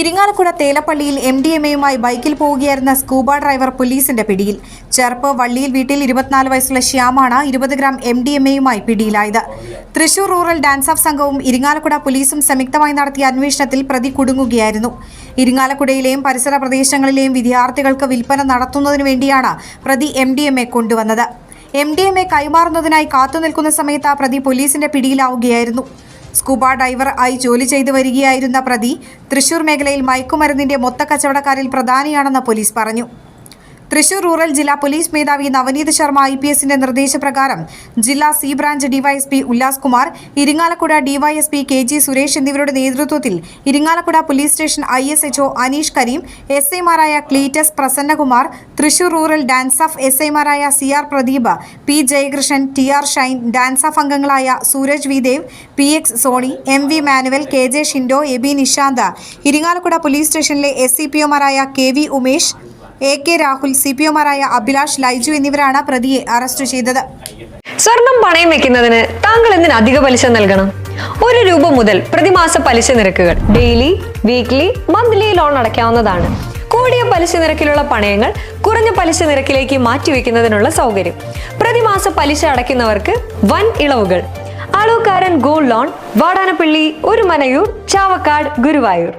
ഇരിങ്ങാലക്കുട തേലപ്പള്ളിയിൽ M D M എയുമായി ബൈക്കിൽ പോവുകയായിരുന്ന സ്കൂബ ഡ്രൈവർ പോലീസിന്റെ പിടിയിൽ. ചെറുപ്പ് വള്ളിയിൽ വീട്ടിൽ ഇരുപത്തിനാല് വയസ്സുള്ള ശ്യാമാണ് ഇരുപത് ഗ്രാം എം ഡി എം എയുമായി പിടിയിലായത്. തൃശൂർ റൂറൽ ഡാൻസ് ഓഫ് സംഘവും ഇരിങ്ങാലക്കുട പോലീസും സംയുക്തമായി നടത്തിയ അന്വേഷണത്തിൽ പ്രതി കുടുങ്ങുകയായിരുന്നു. ഇരിങ്ങാലക്കുടയിലെയും പരിസര പ്രദേശങ്ങളിലെയും വിദ്യാർത്ഥികൾക്ക് വിൽപ്പന നടത്തുന്നതിനു വേണ്ടിയാണ് പ്രതി എം ഡി എം എ കൊണ്ടുവന്നത്. എം ഡി എം എ കൈമാറുന്നതിനായി കാത്തുനിൽക്കുന്ന സമയത്ത് ആ പ്രതി പോലീസിന്റെ പിടിയിലാവുകയായിരുന്നു. സ്കൂബ ഡൈവർ ആയി ജോലി ചെയ്തു വരികയായിരുന്ന പ്രതി തൃശൂർ മേഖലയിൽ മയക്കുമരുന്നിന്റെ മൊത്ത കച്ചവടക്കാരിൽ പ്രധാനിയാണെന്ന് പോലീസ് പറഞ്ഞു തൃശൂർ റൂറൽ ജില്ലാ പോലീസ് മേധാവി നവനീത് ശർമ്മ ഐ പി എസിന്റെ നിർദ്ദേശപ്രകാരം ജില്ലാ C branch DYSP Ullas Kumar Irinjalakuda DYSP K G Suresh എന്നിവരുടെ നേതൃത്വത്തിൽ Irinjalakuda police station I S HO Aneesh Kareem S ഐമാരായ Cletus Prasannakumar Thrissur rural DANSAF S ഐമാരായ C R Pradeep P Jayakrishnan T R Shine DANSAF അംഗങ്ങളായ Sooraj V Dev P X Soni M V Manuel K J Shindo A B Nishanth Irinjalakuda police സ്റ്റേഷനിലെ S C P ഒമാരായ K V Umesh A K Rahul C P ഒമാരായ Abhilash Laiju എന്നിവരാണ് പ്രതിയെ arrest ചെയ്തത്. സ്വർണം പണയം വെക്കുന്നതിന് താങ്കൾ എന്തിന് അധിക പലിശ നൽകണം? ഒരു രൂപ മുതൽ പ്രതിമാസ പലിശ നിരക്കുകൾ ഡെയിലി വീക്ക്ലി മന്ത്ലി ലോൺ അടയ്ക്കാവുന്നതാണ്. കൂടിയ പലിശ നിരക്കിലുള്ള പണയങ്ങൾ കുറഞ്ഞ പലിശ നിരക്കിലേക്ക് മാറ്റിവെക്കുന്നതിനുള്ള സൗകര്യം. പ്രതിമാസ പലിശ അടയ്ക്കുന്നവർക്ക് വൻ ഇളവുകൾ. അളവുകാരൻ ഗോൾഡ് ലോൺ വാടാനപ്പള്ളി ഒരു മനയൂർ ചാവക്കാട് ഗുരുവായൂർ.